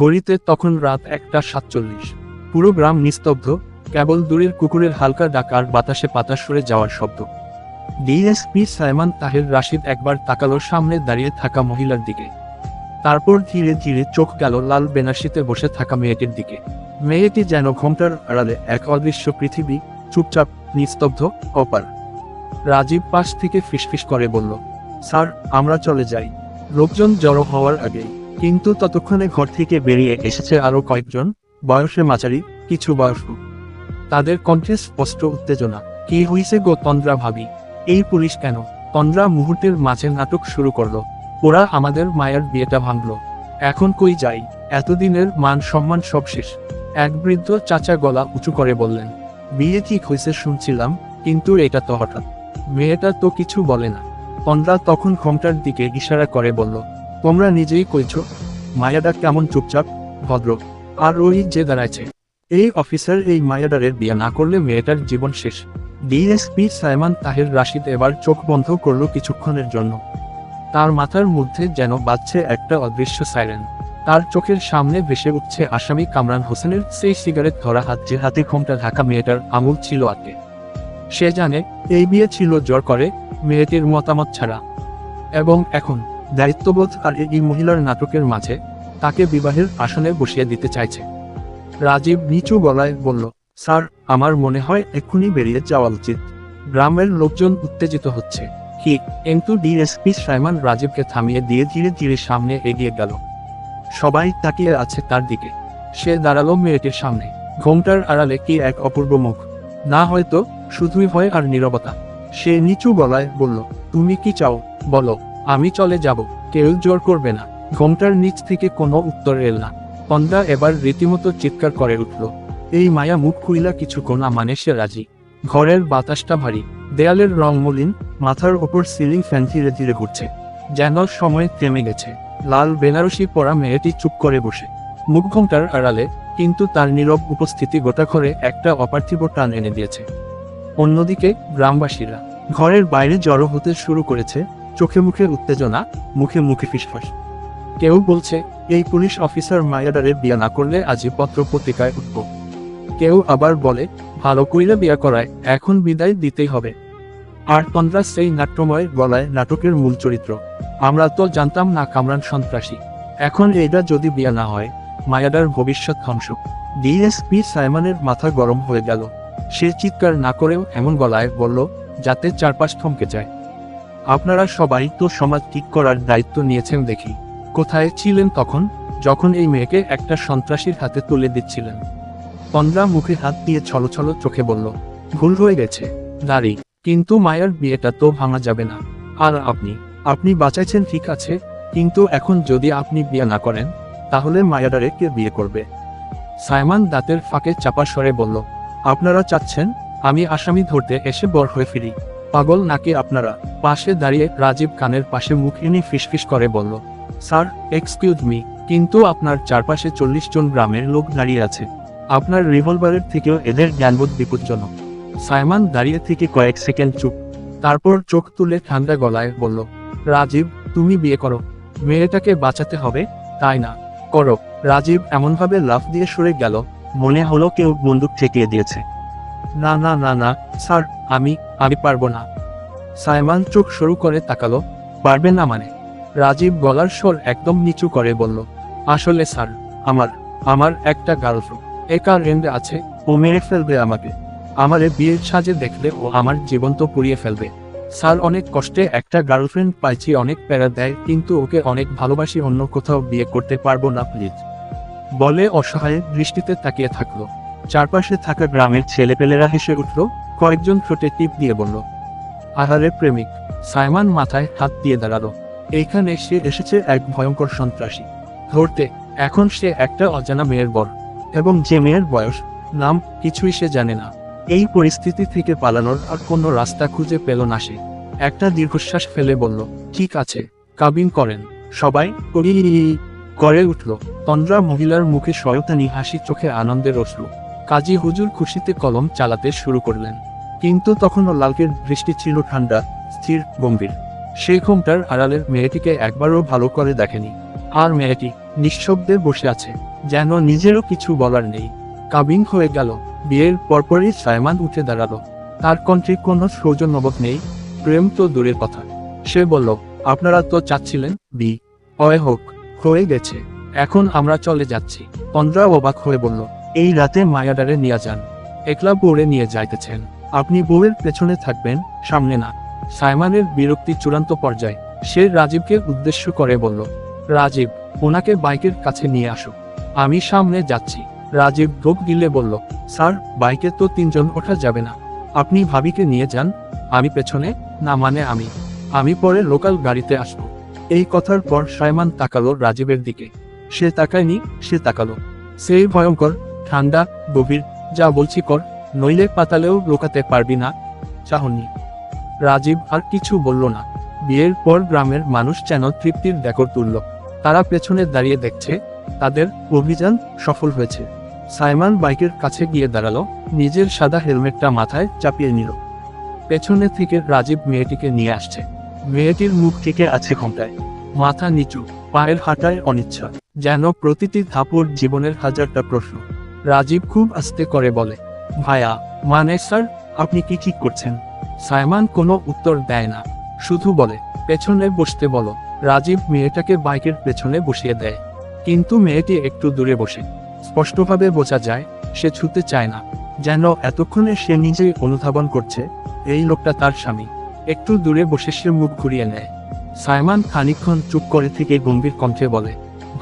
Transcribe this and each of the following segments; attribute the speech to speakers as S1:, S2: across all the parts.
S1: ঘড়িতে তখন রাত একটা সাতচল্লিশ। পুরো গ্রাম নিস্তব্ধ, কেবল দূরের কুকুরের হালকা ডাক আর বাতাসে পাতা সরে যাওয়ার শব্দ। ডিএসপি সাইমান তাহের রাশিদ একবার তাকালো সামনে দাঁড়িয়ে থাকা মহিলার দিকে। তারপর ধীরে ধীরে চোখ গেল লাল বেনারসিতে বসে থাকা মেয়েটির দিকে। মেয়েটি যেন ঘোমটার আড়ালে এক অদৃশ্য পৃথিবী, চুপচাপ, নিস্তব্ধ, অপার। রাজীব পাশ থেকে ফিসফিস করে বলল, স্যার, আমরা চলে যাই। লোকজন জড়ো হওয়ার আগেই। কিন্তু ততক্ষণে ঘর থেকে বেরিয়ে এসেছে আরও কয়েকজন বয়সে মাঝারি, কিছু বয়স্ক। তাদের কণ্ঠে স্পষ্ট উত্তেজনা। কি হইছে গো তন্দ্রা ভাবি? এই পুলিশ কেন? তন্দ্রা মুহূর্তের মাঝে নাটক শুরু করল। ওরা আমাদের মায়ের বিয়েটা ভাঙলো। এখন কই যাই? এতদিনের মান সম্মান সব শেষ। এক বৃদ্ধ চাচা গলা উঁচু করে বললেন, বিয়ে ঠিক হয়েছে শুনছিলাম, কিন্তু এটা তো হঠাৎ। মেয়েটা তো কিছু বলে না। তন্দ্রা তখন ঘোমটার দিকে ইশারা করে বলল তোমরা নিজেই কইছো মায়াডা কেমন চুপচাপ, ভদ্র, আর ওই যে দাঁড়াইছে। এই অফিসার এই মায়াডারের বিয়ে না করলে মেয়েটার জীবন শেষ। ডিএসপি সাইমান তাহের রাশিদ এবার চোখ বন্ধ করল কিছুক্ষণের জন্য। তার মাথার মধ্যে যেন বাজছে একটা অদৃশ্য সাইরেন। তার চোখের সামনে ভেসে উঠছে আসামি কামরান হোসেনের সেই সিগারেট ধরা হাত যে হাতে ঘোমটা ঢাকা মেয়েটার আমুল ছিল আগে সে জানে, এই বিয়ে ছিল জোর করে, মেয়েটির মতামত ছাড়া। এবং এখন দায়িত্ববোধ আর এই মহিলার নাটকের মাঝে তাকে বিবাহের আসনে বসিয়ে দিতে চাইছে। রাজীব নিচু গলায় বলল, স্যার, আমার মনে হয় এক্ষুনি বেরিয়ে যাওয়া উচিত। গ্রামের লোকজন উত্তেজিত হচ্ছে। কি? কিন্তু ডিএসপি সাইমান রাজীবকে থামিয়ে দিয়ে ধীরে ধীরে সামনে এগিয়ে গেল। সবাই তাকিয়ে আছে তার দিকে। সে দাঁড়াল মেয়েটির সামনে। ঘোমটার আড়ালে কি এক অপূর্ব মুখ? না হয়তো, শুধুই ভয় আর নীরবতা। সে নিচু গলায় বলল, তুমি কি চাও? বলো। আমি চলে যাব, কেউ জোর করবে না। ঘোমটার নিচ থেকে কোনো উত্তর এল না। তন্দ্রা এবার রীতিমতো চিৎকার করে উঠল। এই মায়া মুখ খুইলা কিছু কোনা মানে সে রাজি। ঘরের বাতাসটা ভারী। দেয়ালের রং মলিন, মাথার ওপর সিলিং ফ্যান ধীরে ধীরে ঘুরছে। যেন সময় থেমে গেছে। লাল বেনারসি পরা মেয়েটি চুপ করে বসে। মুখ ঘোমটার আড়ালে, কিন্তু তার নীরব উপস্থিতি গোটা ঘরে একটা অপার্থিব টান এনে দিয়েছে। অন্যদিকে গ্রামবাসীরা। ঘরের বাইরে জড়ো হতে শুরু করেছে চোখে মুখে উত্তেজনা, মুখে মুখে ফিসফাস। কেউ বলছে, এই পুলিশ অফিসার মায়াডারের বিয়া না করলে আজই পত্র পত্রিকায় উঠব। কেউ আবার বলে, ভালো কইরা বিয়া করায়, এখন বিদায় দিতেই হবে। আর তন্দ্রা সেই নাট্যময় গলায় নাটকের মূল চরিত্র। আমরা তো জানতাম না কামরান সন্ত্রাসী। এখন এটা যদি বিয়া না হয়, মায়াডার ভবিষ্যৎ ধ্বংস। ডিএসপি সাইমানের মাথা গরম হয়ে গেল। সে চিৎকার না করেও এমন গলায় বলল, যাতে চারপাশ থমকে যায়। আপনারা সবাই তো সমাজ ঠিক করার দায়িত্ব নিয়েছেন দেখি। কোথায় ছিলেন তখন? যখন এই মেয়েকে একটা সন্ত্রাসীর হাতে তুলে দিচ্ছিলেন। পন্দ্রা মুখে হাত দিয়ে ছলো ছলো চোখে বলল, ভুল হয়ে গেছে দাঁড়ি কিন্তু মায়ের বিয়েটা তো ভাঙা যাবে না। আর আপনি আপনি বাঁচাইছেন ঠিক আছে, কিন্তু এখন যদি আপনি বিয়ে না করেন, তাহলে মায়াডারে কে বিয়ে করবে? সাইমান দাঁতের ফাঁকে চাপা স্বরে বলল, আপনারা চাচ্ছেন, আমি আসামি ধরতে এসে বর হয়ে ফিরি। পাগল নাকি আপনারা? পাশে দাঁড়িয়ে রাজীব কানের পাশে মুখ এনে ফিসফিস করে বলল, স্যার এক্সকিউজ মি কিন্তু আপনার চারপাশে চল্লিশ জন গ্রামের লোক দাঁড়িয়ে আছে। আপনার রিভলভারের থেকেও এদের জ্ঞানবোধ বিপজ্জনক। সাইমান দাঁড়িয়ে থেকে কয়েক সেকেন্ড চুপ, তারপর চোখ তুলে ঠান্ডা গলায় বলল, রাজীব, তুমি বিয়ে করো। মেয়েটাকে বাঁচাতে হবে? তাই না? করো। রাজীব এমনভাবে লাফ দিয়ে সরে গেল, মনে হলো কেউ বন্দুক ঠেকিয়ে দিয়েছে। না না না না, স্যার, আমি আমি পারব না। সাইমান চোখ শুরু করে তাকালো, পারবে না মানে। রাজীব গলার স্বর একদম নিচু করে বলল, আসলে স্যার, আমার আমার একটা গার্লফ্রেন্ড। একা রেন্ডে আছে? ও মেরে ফেলবে আমাকে। আমারে বিয়ের সাজে দেখলে ও আমার জীবন তো পুড়িয়ে ফেলবে। স্যার, অনেক কষ্টে একটা গার্লফ্রেন্ড পাইছি, অনেক প্যারা দেয়, কিন্তু ওকে অনেক ভালোবাসি, অন্য কোথাও বিয়ে করতে পারব না, প্লিজ। বলে অসহায় দৃষ্টিতে তাকিয়ে থাকল। চারপাশে থাকা গ্রামের ছেলেপেলেরা হেসে উঠল কয়েকজন ঠোঁটে টিপ দিয়ে বলল, আহারে প্রেমিক, সাইমান মাথায় হাত দিয়ে দাঁড়াল। এইখানে সে এসেছে এক ভয়ঙ্কর সন্ত্রাসী। ধরতে, এখন সে একটা অজানা মেয়ের বর, এবং যে মেয়ের বয়স, নাম কিছুই সে জানে না। এই পরিস্থিতি থেকে পালানোর আর কোনো রাস্তা খুঁজে পেল না সে। একটা দীর্ঘশ্বাস ফেলে বলল, ঠিক আছে, কাবিন করেন। সবাই করি উঠল। তন্দ্রা মহিলার মুখে শয়তানি হাসি চোখে আনন্দের অশ্রু কাজী হুজুর খুশিতে কলম চালাতে শুরু করলেন। কিন্তু তখনও লালকের দৃষ্টি ছিল ঠান্ডা, স্থির, গম্ভীর। সেই ঘুমটার আড়ালের মেয়েটিকে একবারও ভালো করে দেখেনি। আর মেয়েটি নিঃশব্দে বসে আছে, যেন নিজেরও কিছু বলার নেই। কাবিন হয়ে গেল, বিয়ের পরপরই সায়মান উঠে দাঁড়াল। তার কণ্ঠে কোনো সৌজন্যবোধ নেই, প্রেম তো দূরের কথা। সে বলল, আপনারা তো চাচ্ছিলেন বি হয় হোক, হয়ে গেছে। এখন আমরা চলে যাচ্ছি। তন্দ্রা অবাক হয়ে বলল এই রাতে মায়াডারে নিয়ে যান। একলা বোরে নিয়ে যাইতেছেন। আপনি বউয়ের পেছনে থাকবেন, সামনে না। সাইমানের বিরক্তি চূড়ান্ত পর্যায়ে সে রাজীবকে উদ্দেশ্য করে বলল, রাজীব, ওনাকে বাইকের কাছে নিয়ে আসো। আমি সামনে যাচ্ছি। রাজীব ঢোক গিলে বলল, স্যার, বাইকে তো তিনজন ওঠা যাবে না। আপনি ভাবিকে নিয়ে যান, আমি পেছনে, না মানে আমি। আমি পরে লোকাল গাড়িতে আসব। এই কথার পর সাইমান তাকালো রাজীবের দিকে। সে তাকায়নি, সে তাকালো। সেই ভয়ঙ্কর ঠান্ডা, গভীর, যা বলছি কর, নইলে পাতালেও রোকাতে পারবি না, চাহনি। রাজীব আর কিছু বলল না। বিয়ের পর গ্রামের মানুষ যেন তৃপ্তির ডেকর তুলল। তারা পেছনে দাঁড়িয়ে দেখছে, তাদের অভিযান সফল হয়েছে। সাইমান বাইকের কাছে গিয়ে দাঁড়াল, নিজের সাদা হেলমেটটা মাথায় চাপিয়ে নিল। পেছনে থেকে রাজীব মেয়েটিকে নিয়ে আসছে। মেয়েটির মুখ থেকে আছে ঘন্টায় মাথা নিচু, পায়ের হাঁটায় অনিচ্ছা যেন প্রতিটি ধাপুর জীবনের হাজারটা প্রশ্ন। রাজীব খুব আস্তে করে বলে, ভাইয়া মানে স্যার, আপনি কি ঠিক করছেন? সাইমান কোনো উত্তর দেয় না, শুধু বলে, পেছনে বসতে বলো। রাজীব মেয়েটাকে বাইকের পেছনে বসিয়ে দেয়, কিন্তু মেয়েটি একটু দূরে বসে। স্পষ্টভাবে বোঝা যায়, সে ছুতে চায় না, যেন এতক্ষণে সে নিজেই অনুধাবন করছে, এই লোকটা তার স্বামী। একটু দূরে বসে সে মুখ ঘুরিয়ে নেয়। সাইমান খানিকক্ষণ চুপ করে থেকে গম্ভীর কণ্ঠে বলে,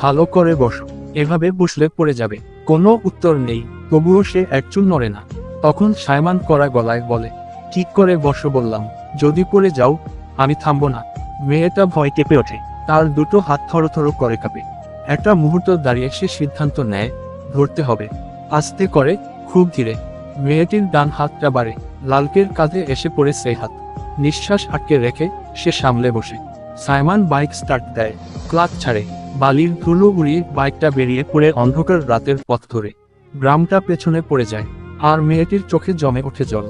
S1: ভালো করে বসো, এভাবে বসলে পড়ে যাবে। কোনো উত্তর নেই, তবুও সে একচুল নড়ে না। তখন সাইমান করা গলায় বলে, ঠিক করে বসো বললাম, যদি পড়ে যাও, আমি থামবো না। মেয়েটা ভয় কেঁপে ওঠে, তার দুটো হাত থরথর করে কাঁপে। একটা মুহূর্ত দাঁড়িয়ে সে সিদ্ধান্ত নেয়, ধরতে হবে। আস্তে করে, খুব ধীরে। মেয়েটির ডান হাতটা বাড়ে, লালকের কাঁধে এসে পড়ে সেই হাত। নিঃশ্বাস আটকে রেখে সে সামলে বসে। সাইমান বাইক স্টার্ট দেয়, ক্লাচ ছাড়ে। বালির ধুলো উড়িয়ে বাইকটা বেরিয়ে পড়ে অন্ধকার রাতের পথ ধরে। গ্রামটা পেছনে পড়ে যায়, আর মেয়েটির চোখে জমে ওঠে জল।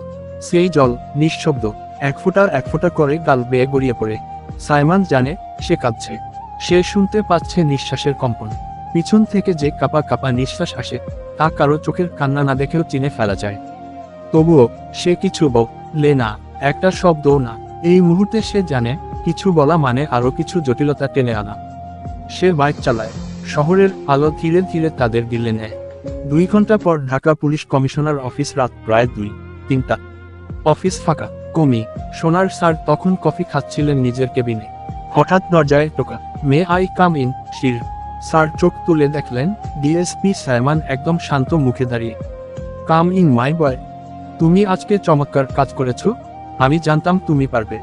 S1: সেই জল, নিঃশব্দ, এক ফোঁটা এক ফোঁটা করে গাল বেয়ে গড়িয়ে পড়ে। সাইমান জানে, সে কাঁদছে। সে শুনতে পাচ্ছে নিঃশ্বাসের কম্পন। পিছন থেকে যে কাপা কাপা নিঃশ্বাস আসে, তা কারও চোখের কান্না না দেখেও চিনে ফেলা যায়। তবুও, সে কিছু বলে না, একটা শব্দও না। এই মুহূর্তে সে জানে, কিছু বলা মানে আরও কিছু জটিলতা টেনে আনা। সে বাইক চালায়। শহরের আলো ধীরে ধীরে তাদের দিলে নেয়। দুই ঘণ্টা পর ঢাকা পুলিশ কমিশনার অফিস রাত প্রায় দুই, তিনটা। অফিস ফাঁকা, কমি। সোনার স্যার তখন কফি খাচ্ছিলেন নিজের কেবিনে। হঠাৎ দরজায় টোকা। May I come in, sir. Sir চোখ তুলে দেখলেন, ডিএসপি সাইমান একদম শান্ত মুখে দাঁড়িয়ে। Come in, my boy. তুমি আজকে চমৎকার কাজ করেছ। আমি জানতাম তুমি পারবে।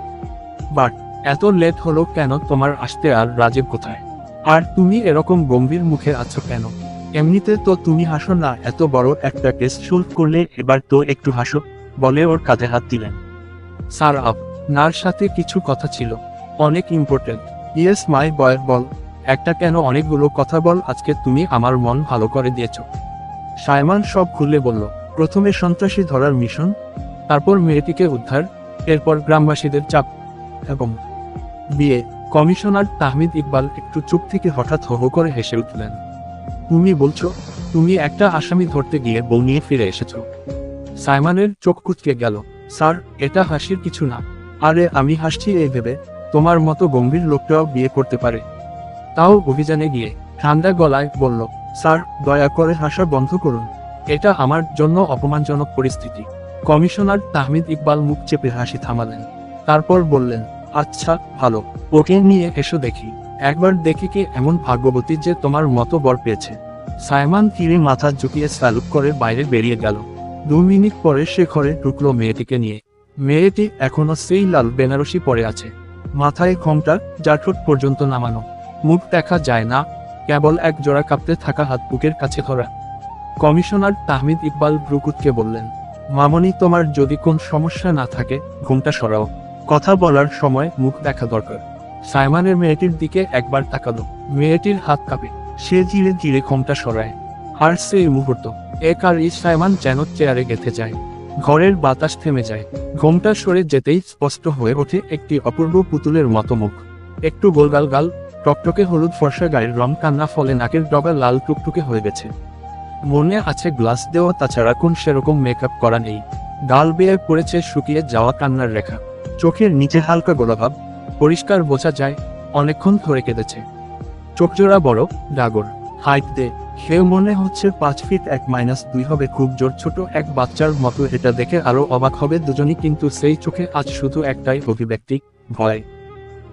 S1: বাট, এত লেট হলো কেন তোমার আসতে আর রাজীব কোথায়? আর তুমি এরকম গম্ভীর মুখে আছো কেন? এমনিতে তো তুমি হাসো না, এত বড় একটা কেস সলভ করলে এবার তো একটু হাসো, বলে ওর কাঁধে হাত দিলেন। স্যার, আপ, নার সাথে কিছু কথা ছিল, অনেক ইম্পর্টেন্ট ইয়েস মাই বয় বল, একটা কেন অনেকগুলো কথা বল, আজকে তুমি আমার মন ভালো করে দিয়েছ। সায়মান সব খুলে বলল, প্রথমে সন্ত্রাসী ধরার মিশন তারপর মেয়েটিকে উদ্ধার, এরপর গ্রামবাসীদের চাপ এবং বিয়ে। কমিশনার তাহমিদ ইকবাল একটু চুপ থেকে হঠাৎ হো করে হেসে উঠলেন। তুমি বলছো, তুমি একটা আসামি ধরতে গিয়ে বউ নিয়ে ফিরে এসেছ। সাইমানের চোখ কুচকে গেল। স্যার, এটা হাসির কিছু না। আরে, আমি হাসছি এই ভেবে। তোমার মতো গম্ভীর লোকটাও বিয়ে করতে পারে। তাও অভিযানে গিয়ে ঠান্ডা গলায় বলল, স্যার, দয়া করে হাসা বন্ধ করুন। এটা আমার জন্য অপমানজনক পরিস্থিতি। কমিশনার তাহমিদ ইকবাল মুখ চেপে হাসি থামালেন। তারপর বললেন আচ্ছা ভালো। ওকে নিয়ে এসো দেখি। একবার দেখি কি এমন ভাগ্যবতী যে তোমার মতো বর পেয়েছে। সাইমান ধীরে মাথা ঝুঁকিয়ে স্যালুট করে বাইরে বেরিয়ে গেল। দু মিনিট পরে সে ঘরে ঢুকলো মেয়েটিকে নিয়ে। মেয়েটি এখনও সেই লাল বেনারসি পরে আছে। মাথায় ঘোমটা জাঠুট পর্যন্ত নামানো। মুখ দেখা যায় না, কেবল এক জোড়া কাঁপতে থাকা হাত বুকের কাছে ধরা। কমিশনার তাহমিদ ইকবাল ব্রুকুতকে বললেন, মামনি, তোমার যদি কোন সমস্যা না থাকে, ঘুমটা সরাও। কথা বলার সময় মুখ দেখা দরকার। সাইমানের মেয়েটির দিকে একবার তাকালো। মেয়েটির হাত কাঁপে। সে ধীরে ধীরে ঘোমটা সরায়। আর সেই মুহূর্ত। এক আর এই সাইমান যেন চেয়ারে গেঁথে যায়। ঘরের বাতাস থেমে যায়। ঘোমটা সরে যেতেই স্পষ্ট হয়ে ওঠে একটি অপূর্ব পুতুলের মতো মুখ। একটু গোলগাল গাল, টকটকে হলুদ ফর্সা গায়ের রং কান্না ফলে নাকের ডগা লাল টুকটুকে হয়ে গেছে। মনে আছে গ্লাস দেওয়া তাছাড়া কোন সেরকম মেকআপ করা নেই। গাল বেয়ে পড়েছে শুকিয়ে যাওয়া কান্নার রেখা। চোখের নিচে হালকা গোলাভাব। পরিষ্কার বোঝা যায়, অনেকক্ষণ ধরে কেঁদেছে। চোখজোড়া বড়, ডাগর। হাইট দে। সেও মনে হচ্ছে পাঁচ ফিট এক মাইনাস দুই হবে, খুব জোর ছোট এক বাচ্চার মতো এটা দেখে আরও অবাক হবে দুজনই, কিন্তু সেই চোখে আজ শুধু একটাই অভিব্যক্তি, ভয়।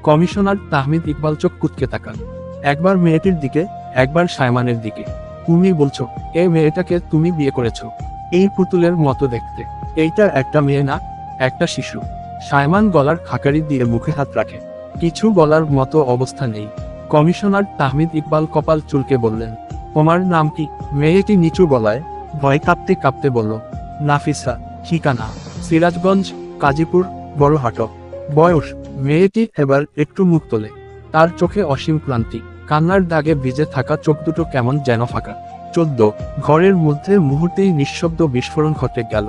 S1: কমিশনার তাহমিদ ইকবাল চোখ কুতকে তাকান। একবার মেয়েটির দিকে, একবার সাইমানের দিকে। তুমি বলছো এই মেয়েটাকে তুমি বিয়ে করেছ? এই পুতুলের মতো দেখতে। এইটা একটা মেয়ে না, একটা শিশু। সাইমান গলার খাকারি দিয়ে মুখে হাত রাখে। কিছু বলার মতো অবস্থা নেই। কমিশনার তাহমিদ ইকবাল কপাল চুলকে বললেন, তোমার নাম কি? মেয়েটি নিচু গলায় ভয় কাঁপতে কাঁপতে বলল, নাফিসা, ঠিকানা, সিরাজগঞ্জ, কাজীপুর, বড়হাট। বয়স? মেয়েটি এবার একটু মুখ তোলে। তার চোখে অসীম ক্লান্তি। কান্নার দাগে ভিজে থাকা চোখ দুটো কেমন যেন ফাঁকা। চোদ্দ, ঘরের মধ্যে মুহূর্তেই নিঃশব্দ বিস্ফোরণ ঘটে গেল।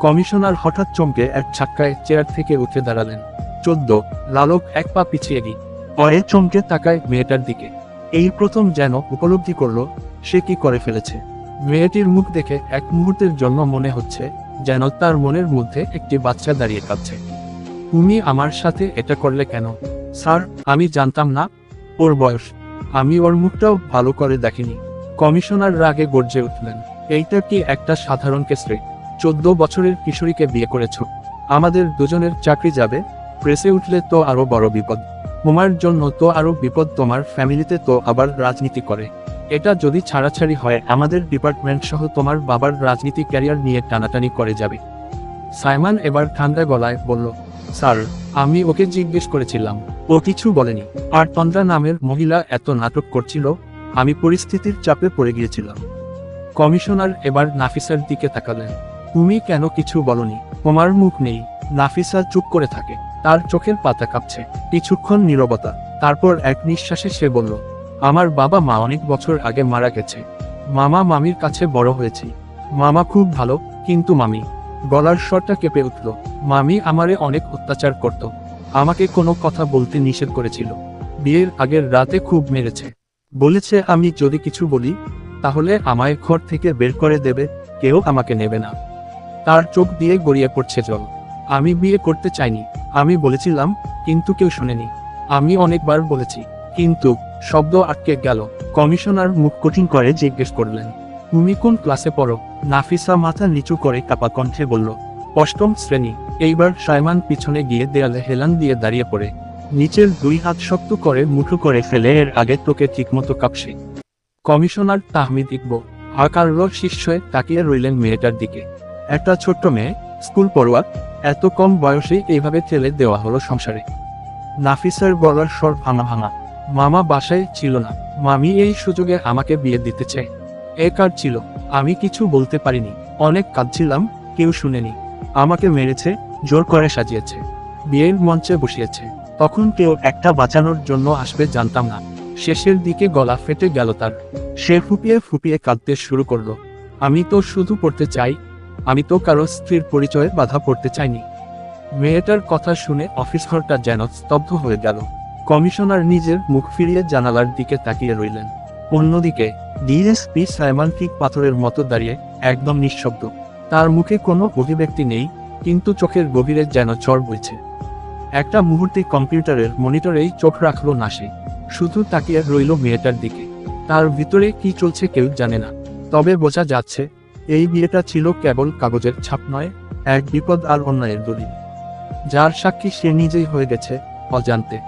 S1: কমিশনার হঠাৎ চমকে এক ছাক্কায় চেয়ার থেকে উঠে দাঁড়ালেন। চোদ্দ, লালক এক পা পিছিয়ে গিয়ে অয়ে চমকে তাকায় মেয়েটার দিকে। এই প্রথম যেন উপলব্ধি করল, সে কি করে ফেলেছে। মেয়েটির মুখ দেখে এক মুহূর্তের জন্য মনে হচ্ছে যেন তার মনের মধ্যে একটি বাচ্চা দাঁড়িয়ে কাঁদছে। তুমি আমার সাথে এটা করলে কেন? স্যার, আমি জানতাম না। ওর বয়স। আমি ওর মুখটাও ভালো করে দেখিনি। কমিশনার রাগে গর্জে উঠলেন। এইটা কি একটা সাধারণ কেসরে? চোদ্দ বছরের কিশোরীকে বিয়ে করেছ। আমাদের দুজনের চাকরি যাবে। প্রেসে উঠলে তো আরও বড় বিপদ। তোমার জন্য তো আরও বিপদ। তোমার ফ্যামিলিতে তো আবার রাজনীতি করে। এটা যদি ছাড়াছাড়ি হয়, আমাদের ডিপার্টমেন্ট সহ তোমার বাবার রাজনীতি ক্যারিয়ার নিয়ে টানাটানি করে যাবে। সাইমান এবার ঠান্ডা গলায় বলল, স্যার, আমি ওকে জিজ্ঞেস করেছিলাম। ও কিছু বলেনি। আর তন্দ্রা নামের মহিলা এত নাটক করছিল, আমি পরিস্থিতির চাপে পড়ে গিয়েছিলাম। কমিশনার এবার নাফিসার দিকে তাকালেন। তুমি কেন কিছু বলনি? তোমার মুখ নেই। নাফিসা চুপ করে থাকে। তার চোখের পাতা কাঁপছে। কিছুক্ষণ নীরবতা। তারপর এক নিঃশ্বাসে সে বলল, আমার বাবা মা অনেক বছর আগে মারা গেছে। মামা মামির কাছে বড় হয়েছি। মামা খুব ভালো, কিন্তু মামি। গলার স্বরটা কেঁপে উঠল। মামি আমারে অনেক অত্যাচার করত। আমাকে কোনো কথা বলতে নিষেধ করেছিল। বিয়ের আগের রাতে খুব মেরেছে। বলেছে আমি যদি কিছু বলি, তাহলে আমায় ঘর থেকে বের করে দেবে। কেউ আমাকে নেবে না। তার চোখ দিয়ে গড়িয়ে পড়ছে জল। আমি বিয়ে করতে চাইনি, আমি বলেছিলাম, কিন্তু কেউ শুনেনি। আমি অনেকবার বলেছি, কিন্তু শব্দ আটকে গেল। কমিশনার মুখ কঠিন করে জিজ্ঞেস করলেন, তুমি কোন ক্লাসে পড়ো? নাফিসা মাথা নিচু করে কাপা কণ্ঠে বলল, অষ্টম শ্রেণি। এইবার সাইমান পিছনে গিয়ে দেয়ালে হেলান দিয়ে দাঁড়িয়ে পড়ে। নিচের দুই হাত শক্ত করে মুঠো করে ফেলে, এর আগে তোকে ঠিকমতো কাঁপছে। কমিশনার তাহমিদ ইকবো আকার শিষ্যে তাকিয়ে রইলেন মেয়েটার দিকে। একটা ছোট্ট মেয়ে, স্কুল পড়ুয়া, এত কম বয়সে এইভাবে ঠেলে দেওয়া হলো সংসারে। নাফিসার গলার স্বর ভাঙা ভাঙা, মামা বাসায় ছিল না, মামি এই সুযোগে আমাকে বিয়ে দিতে চায়। এ কার ছিল, আমি কিছু বলতে পারিনি, অনেক কাঁদছিলাম, কেউ শুনেনি। আমাকে মেরেছে, জোর করে সাজিয়েছে, বিয়ের মঞ্চে বসিয়েছে। তখন কেউ একটা বাঁচানোর জন্য আসবে জানতাম না। শেষের দিকে গলা ফেটে গেল তার। সে ফুপিয়ে ফুপিয়ে কাঁদতে শুরু করল। আমি তো শুধু পড়তে চাই আমি তো কারও স্ত্রীর পরিচয়ে বাধা পড়তে চাইনি। মেয়েটার কথা শুনে অফিস ঘরটা যেন স্তব্ধ হয়ে গেল। কমিশনার নিজের মুখ ফিরিয়ে জানালার দিকে তাকিয়ে রইলেন। অন্যদিকে ডিএসপি সাইমান ঠিক পাথরের মতো দাঁড়িয়ে একদম নিঃশব্দ। তার মুখে কোনো অভিব্যক্তি নেই, কিন্তু চোখের গভীরে যেন চড় বইছে। একটা মুহূর্তে কম্পিউটারের মনিটরেই চোখ রাখল না সে শুধু তাকিয়ে রইল মেয়েটার দিকে। তার ভিতরে কি চলছে কেউ জানে না। তবে বোঝা যাচ্ছে এই বিয়েটা ছিল কেবল কাগজের ছাপ নয়, এক বিপদ আর অন্যায়ের দলিল যার সাক্ষী সে নিজেই হয়ে গেছে অজান্তে।